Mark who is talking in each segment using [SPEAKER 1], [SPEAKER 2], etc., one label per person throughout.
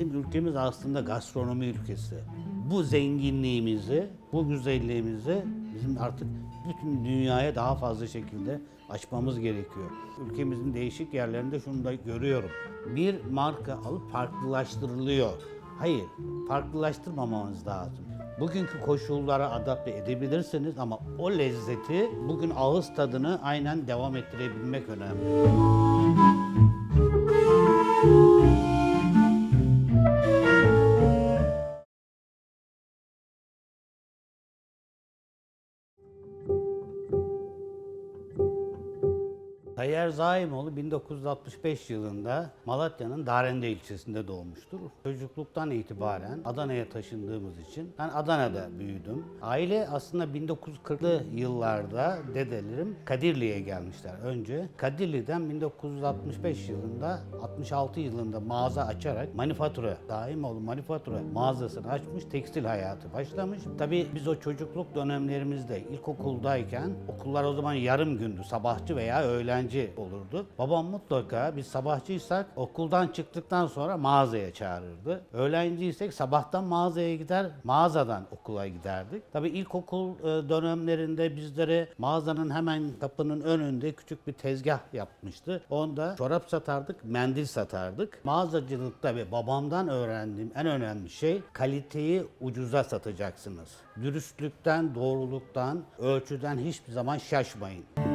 [SPEAKER 1] bizim ülkemiz aslında gastronomi ülkesi. Bu zenginliğimizi, bu güzelliğimizi bizim artık bütün dünyaya daha fazla şekilde açmamız gerekiyor. Ülkemizin değişik yerlerinde şunu da görüyorum. Bir marka alıp farklılaştırılıyor. Hayır, farklılaştırmamamız lazım. Bugünkü koşullara adapte edebilirsiniz ama o lezzeti, bugün ağız tadını aynen devam ettirebilmek önemli. Zaimoğlu 1965 yılında Malatya'nın Darende ilçesinde doğmuştur. Çocukluktan itibaren Adana'ya taşındığımız için ben Adana'da büyüdüm. Aile aslında 1940'lı yıllarda dedelerim Kadirli'ye gelmişler önce. Kadirli'den 1965 yılında 66 yılında mağaza açarak manifatura, Daimoğlu manifatura mağazasını açmış, tekstil hayatı başlamış. Tabii biz o çocukluk dönemlerimizde ilkokuldayken okullar o zaman yarım gündü, sabahçı veya öğlenci olurdu. Babam mutlaka biz sabahçıysak okuldan çıktıktan sonra mağazaya çağırırdı. Öğlenciysek sabahtan mağazaya gider, mağazadan okula giderdik. Tabii ilkokul e, dönemlerinde bizlere mağazanın hemen kapının önünde küçük bir tezgah yapmıştı. Onda çorap satardık, mendil satardık. Mağazacılıkta ve babamdan öğrendiğim en önemli şey kaliteyi ucuza satacaksınız. Dürüstlükten, doğruluktan, ölçüden hiçbir zaman şaşmayın.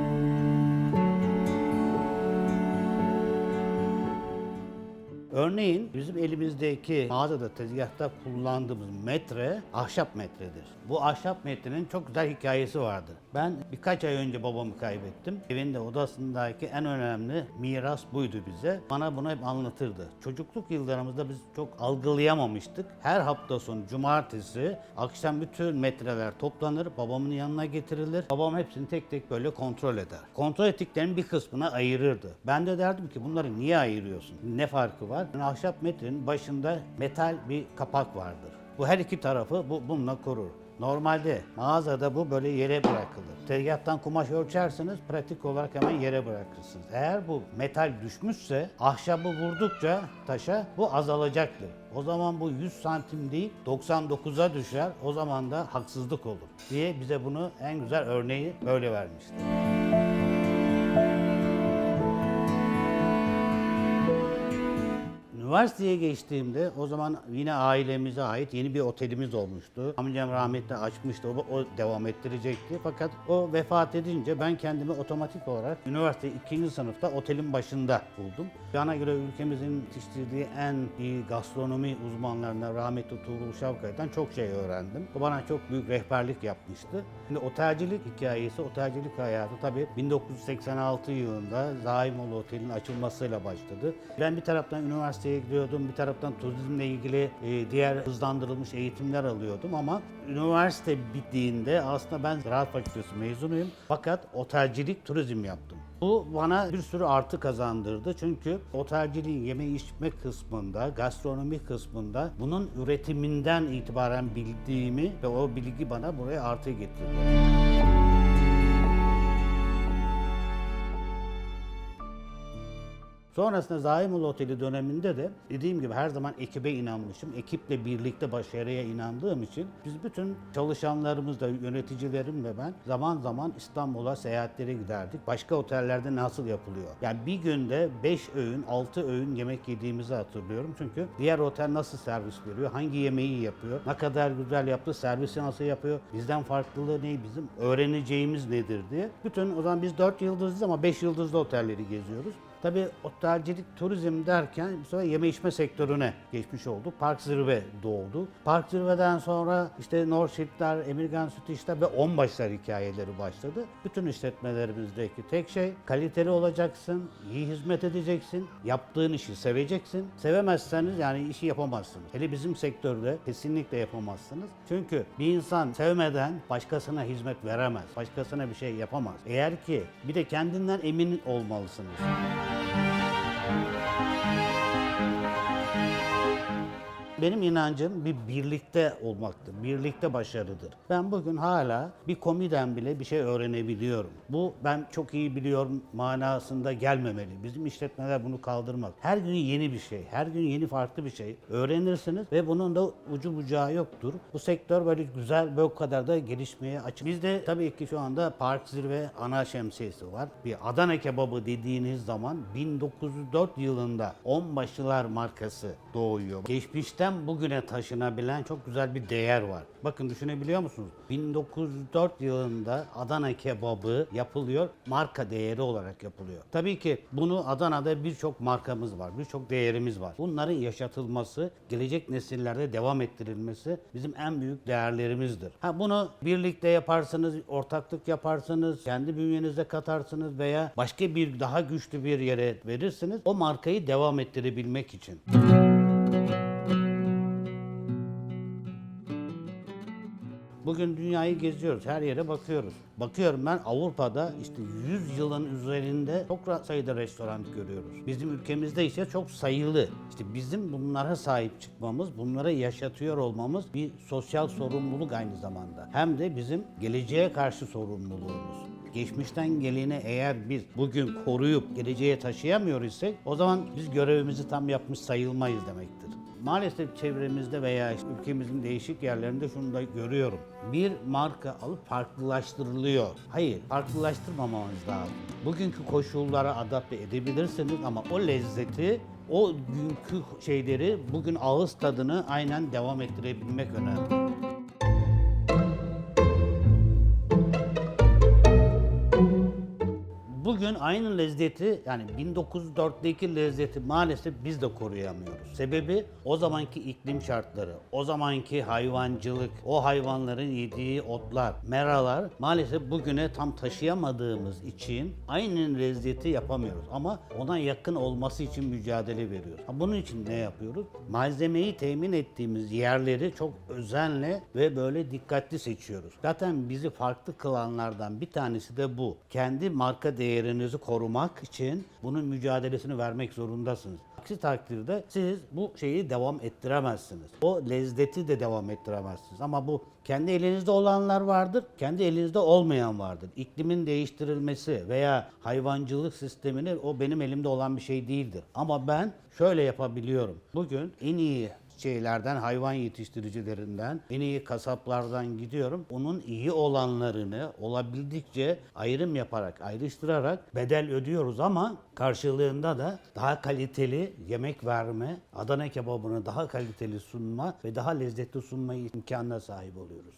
[SPEAKER 1] Örneğin bizim elimizdeki mağazada tezgahta kullandığımız metre ahşap metredir. Bu ahşap metrenin çok güzel hikayesi vardır. Ben birkaç ay önce babamı kaybettim. Evinde odasındaki en önemli miras buydu bize. Bana bunu hep anlatırdı. Çocukluk yıllarımızda biz çok algılayamamıştık. Her hafta sonu cumartesi akşam bütün metreler toplanır, babamın yanına getirilir. Babam hepsini tek tek böyle kontrol eder. Kontrol ettiklerinin bir kısmına ayırırdı. Ben de derdim ki bunları niye ayırıyorsun? Ne farkı var? Ahşap metrenin başında metal bir kapak vardır. Bu her iki tarafı bu bununla korur. Normalde mağazada bu böyle yere bırakılır. Tezgahtan kumaş ölçersiniz, pratik olarak hemen yere bırakırsınız. Eğer bu metal düşmüşse, ahşabı vurdukça taşa bu azalacaktır. O zaman bu 100 santim değil 99'a düşer. O zaman da haksızlık olur diye bize bunu en güzel örneği böyle vermişti. Üniversiteye geçtiğimde o zaman yine ailemize ait yeni bir otelimiz olmuştu. Amcam rahmetli açmıştı, o, o devam ettirecekti. Fakat o vefat edince ben kendimi otomatik olarak üniversite ikinci sınıfta otelin başında buldum. Bana göre ülkemizin yetiştirdiği en iyi gastronomi uzmanlarından rahmetli Tuğrul Şavkay'dan çok şey öğrendim. O bana çok büyük rehberlik yapmıştı. Şimdi otelcilik hikayesi, otelcilik hayatı tabii 1986 yılında Zaimoğlu Otel'in açılmasıyla başladı. Ben bir taraftan üniversiteye gidiyordum, bir taraftan turizmle ilgili e, diğer hızlandırılmış eğitimler alıyordum ama üniversite bittiğinde aslında ben Ziraat Fakültesi mezunuyum fakat otelcilik, turizm yaptım. Bu bana bir sürü artı kazandırdı çünkü otelciliğin yeme içme kısmında, gastronomi kısmında bunun üretiminden itibaren bildiğimi ve o bilgi bana buraya artı getirdi. Sonrasında Zaimoğlu Oteli döneminde de dediğim gibi her zaman ekibe inanmışım. Ekiple birlikte başarıya inandığım için biz bütün çalışanlarımızla, yöneticilerimle ben zaman zaman İstanbul'a seyahatlere giderdik. Başka otellerde nasıl yapılıyor? Yani bir günde 5 öğün, 6 öğün yemek yediğimizi hatırlıyorum. Çünkü diğer otel nasıl servis veriyor, hangi yemeği yapıyor, ne kadar güzel yaptı, servisi nasıl yapıyor, bizden farklılığı ne, bizim öğreneceğimiz nedir diye. Bütün o zaman biz 4 yıldızlı ama 5 yıldızlı otelleri geziyoruz. Tabii otelcilik, turizm derken sonra yeme içme sektörüne geçmiş olduk. Park Zirve doğdu. Park Zirve'den sonra işte Norşitler, Emirgan Süt İşler ve Onbaşlar hikayeleri başladı. Bütün işletmelerimizdeki tek şey kaliteli olacaksın, iyi hizmet edeceksin, yaptığın işi seveceksin. Sevemezseniz yani işi yapamazsınız. Hele bizim sektörde kesinlikle yapamazsınız. Çünkü bir insan sevmeden başkasına hizmet veremez. Başkasına bir şey yapamaz. Eğer ki bir de kendinden emin olmalısınız. Benim inancım bir birlikte olmaktır. Birlikte başarıdır. Ben bugün hala bir komiden bile bir şey öğrenebiliyorum. Bu ben çok iyi biliyorum manasında gelmemeli. Bizim işletmeler bunu kaldırmak. Her gün yeni bir şey, her gün yeni farklı bir şey öğrenirsiniz ve bunun da ucu bucağı yoktur. Bu sektör böyle güzel o kadar da gelişmeye açık. Bizde tabii ki şu anda Park Zirve ana şemsiyesi var. Bir Adana kebabı dediğiniz zaman 1904 yılında Onbaşılar markası doğuyor. Geçmişten bugüne taşınabilen çok güzel bir değer var. Bakın düşünebiliyor musunuz? 1904 yılında Adana kebabı yapılıyor. Marka değeri olarak yapılıyor. Tabii ki bunu Adana'da birçok markamız var. Birçok değerimiz var. Bunların yaşatılması, gelecek nesillerde devam ettirilmesi bizim en büyük değerlerimizdir. Ha bunu birlikte yaparsınız, ortaklık yaparsınız, kendi bünyenize katarsınız veya başka bir daha güçlü bir yere verirsiniz. O markayı devam ettirebilmek için. Bugün dünyayı geziyoruz, her yere bakıyoruz. Bakıyorum ben Avrupa'da işte 100 yılın üzerinde çok sayıda restoran görüyoruz. Bizim ülkemizde ise çok sayılı. İşte bizim bunlara sahip çıkmamız, bunlara yaşatıyor olmamız bir sosyal sorumluluk aynı zamanda. Hem de bizim geleceğe karşı sorumluluğumuz. Geçmişten geleni eğer biz bugün koruyup geleceğe taşıyamıyor isek o zaman biz görevimizi tam yapmış sayılmayız demektir. Maalesef çevremizde veya ülkemizin değişik yerlerinde şunu da görüyorum. Bir marka alıp farklılaştırılıyor. Hayır, farklılaştırmamamız lazım. Bugünkü koşullara adapte edebilirsiniz ama o lezzeti, o günkü şeyleri, bugün ağız tadını aynen devam ettirebilmek önemli. Bugün aynı lezzeti yani 1904'teki lezzeti maalesef biz de koruyamıyoruz. Sebebi o zamanki iklim şartları, o zamanki hayvancılık, o hayvanların yediği otlar, meralar maalesef bugüne tam taşıyamadığımız için aynı lezzeti yapamıyoruz. Ama ona yakın olması için mücadele veriyoruz. Bunun için ne yapıyoruz? Malzemeyi temin ettiğimiz yerleri çok özenle ve böyle dikkatli seçiyoruz. Zaten bizi farklı kılanlardan bir tanesi de bu. Kendi marka değerinizi korumak için bunun mücadelesini vermek zorundasınız. Aksi takdirde siz bu şeyi devam ettiremezsiniz. O lezzeti de devam ettiremezsiniz. Ama bu kendi elinizde olanlar vardır, kendi elinizde olmayan vardır. İklimin değiştirilmesi veya hayvancılık sistemini o benim elimde olan bir şey değildir. Ama ben şöyle yapabiliyorum. Bugün en iyi şeylerden, hayvan yetiştiricilerinden, en iyi kasaplardan gidiyorum. Onun iyi olanlarını olabildikçe ayrım yaparak, ayrıştırarak bedel ödüyoruz ama karşılığında da daha kaliteli yemek verme, Adana kebabını daha kaliteli sunma ve daha lezzetli sunma imkanına sahip oluyoruz.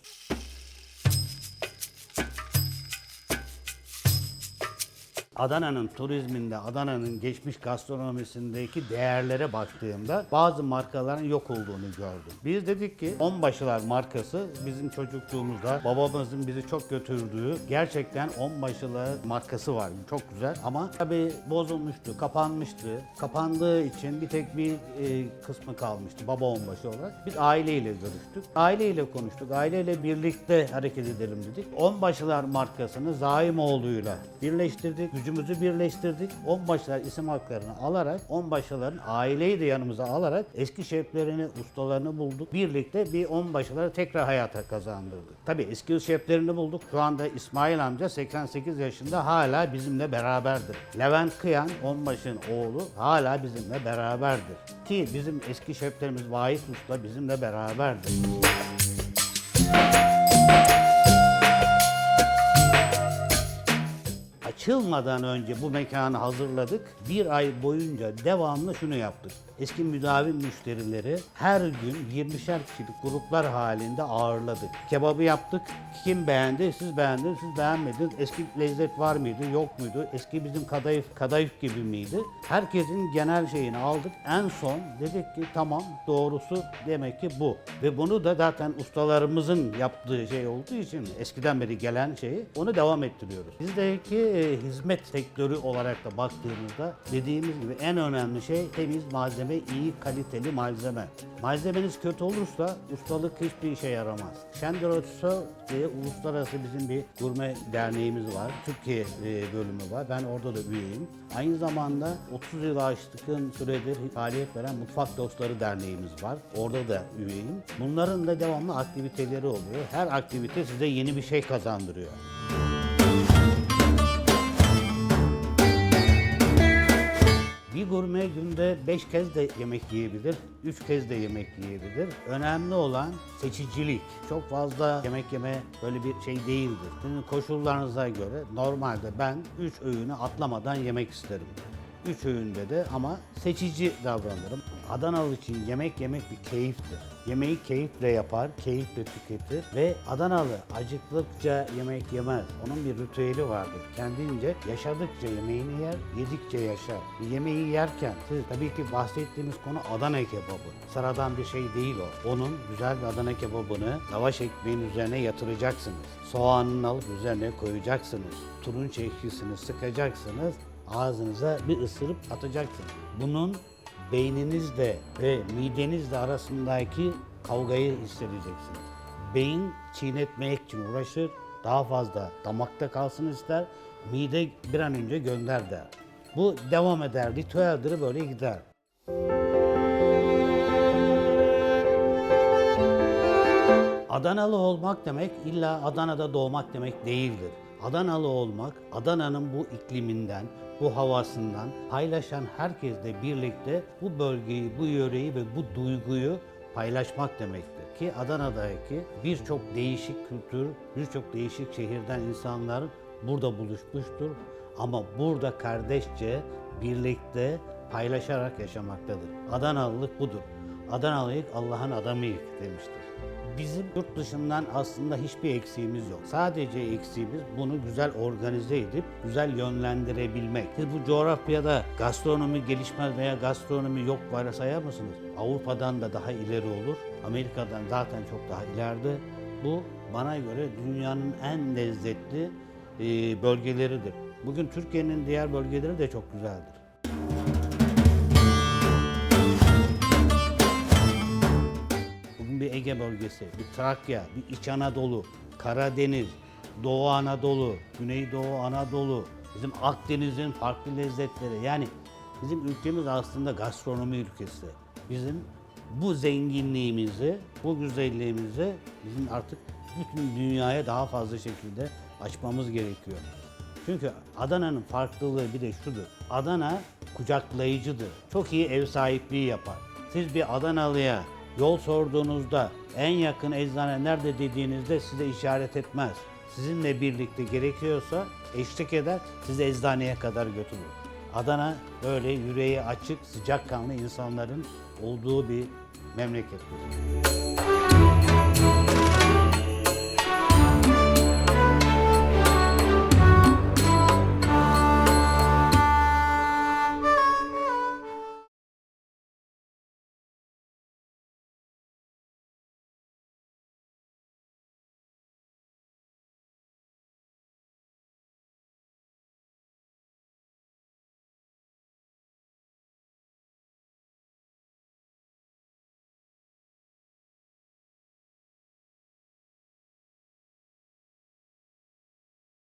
[SPEAKER 1] Adana'nın turizminde, Adana'nın geçmiş gastronomisindeki değerlere baktığımda bazı markaların yok olduğunu gördüm. Biz dedik ki Onbaşılar markası bizim çocukluğumuzda babamızın bizi çok götürdüğü gerçekten Onbaşılar markası var. Çok güzel ama tabii bozulmuştu, kapanmıştı. Kapandığı için bir tek bir e, kısmı kalmıştı baba onbaşı olarak. Biz aileyle görüştük. Aileyle konuştuk. Aileyle birlikte hareket edelim dedik. Onbaşılar markasını Zaimoğlu'yla birleştirdik. Gücümüzü birleştirdik. Onbaşılar isim haklarını alarak Onbaşıların aileyi de yanımıza alarak eski şeflerini, ustalarını bulduk. Birlikte bir Onbaşıları tekrar hayata kazandırdık. Tabii eski şeflerini bulduk. Şu anda İsmail amca 88 yaşında hala bizimle beraberdir. Levent Kıyan, Onbaşı'nın oğlu hala bizimle beraberdir. Ki bizim eski şeflerimiz Vahit Usta bizimle beraberdir. Açılmadan önce bu mekanı hazırladık. Bir ay boyunca devamlı şunu yaptık. Eski müdavim müşterileri her gün 20'şer kişilik gruplar halinde ağırladık. Kebabı yaptık. Kim beğendi? Siz beğendiniz, siz beğenmediniz. Eski lezzet var mıydı, yok muydu? Eski bizim kadayıf, kadayıf gibi miydi? Herkesin genel şeyini aldık. En son dedik ki tamam doğrusu demek ki bu. Ve bunu da zaten ustalarımızın yaptığı şey olduğu için eskiden beri gelen şeyi onu devam ettiriyoruz. Bizdeki e, hizmet sektörü olarak da baktığımızda dediğimiz gibi en önemli şey temiz malzeme, iyi kaliteli malzeme. Malzemeniz kötü olursa ustalık hiçbir işe yaramaz. Şenderotso diye uluslararası bizim bir gurme derneğimiz var. Türkiye e, bölümü var. Ben orada da üyeyim. Aynı zamanda 30 yıl aşkın süredir faaliyet veren Mutfak Dostları Derneğimiz var. Orada da üyeyim. Bunların da devamlı aktiviteleri oluyor. Her aktivite size yeni bir şey kazandırıyor. Bir gurme günde 5 kez de yemek yiyebilir, 3 kez de yemek yiyebilir. Önemli olan seçicilik. Çok fazla yemek yeme böyle bir şey değildir. Sizin koşullarınıza göre normalde ben 3 öğünü atlamadan yemek isterim. Üç öğünde de ama seçici davranırım. Adanalı için yemek yemek bir keyiftir. Yemeği keyifle yapar, keyifle tüketir ve Adanalı acıktıkça yemek yemez. Onun bir ritüeli vardır. Kendince yaşadıkça yemeğini yer, yedikçe yaşar. Yemeği yerken tabii ki bahsettiğimiz konu Adana kebabı. Sıradan bir şey değil o. Onun güzel bir Adana kebabını lavaş ekmeğin üzerine yatıracaksınız. Soğanını alıp üzerine koyacaksınız. Turunç ekşisini sıkacaksınız ağzınıza bir ısırıp atacaksınız. Bunun beyninizle ve midenizle arasındaki kavgayı hissedeceksiniz. Beyin çiğnetmek için uğraşır, daha fazla damakta kalsın ister, mide bir an önce gönder der. Bu devam eder, ritüeldir böyle gider. Adanalı olmak demek illa Adana'da doğmak demek değildir. Adanalı olmak, Adana'nın bu ikliminden, bu havasından paylaşan herkesle birlikte bu bölgeyi, bu yöreyi ve bu duyguyu paylaşmak demektir. Ki Adana'daki birçok değişik kültür, birçok değişik şehirden insanlar burada buluşmuştur. Ama burada kardeşçe, birlikte paylaşarak yaşamaktadır. Adanalılık budur. Adanalılık Allah'ın adamıyık demiştir. Bizim yurt dışından aslında hiçbir eksiğimiz yok. Sadece eksiğimiz bunu güzel organize edip güzel yönlendirebilmek. Siz bu coğrafyada gastronomi gelişmez veya gastronomi yok var sayar mısınız? Avrupa'dan da daha ileri olur. Amerika'dan zaten çok daha ileride. Bu bana göre dünyanın en lezzetli bölgeleridir. Bugün Türkiye'nin diğer bölgeleri de çok güzeldir. Bir Ege bölgesi, bir Trakya, bir İç Anadolu, Karadeniz, Doğu Anadolu, Güneydoğu Anadolu, bizim Akdeniz'in farklı lezzetleri. Yani bizim ülkemiz aslında gastronomi ülkesi. Bizim bu zenginliğimizi, bu güzelliğimizi bizim artık bütün dünyaya daha fazla şekilde açmamız gerekiyor. Çünkü Adana'nın farklılığı bir de şudur. Adana kucaklayıcıdır. Çok iyi ev sahipliği yapar. Siz bir Adanalı'ya yol sorduğunuzda en yakın eczane nerede dediğinizde size işaret etmez. Sizinle birlikte gerekiyorsa eşlik eder, sizi eczaneye kadar götürür. Adana böyle yüreği açık, sıcakkanlı insanların olduğu bir memlekettir.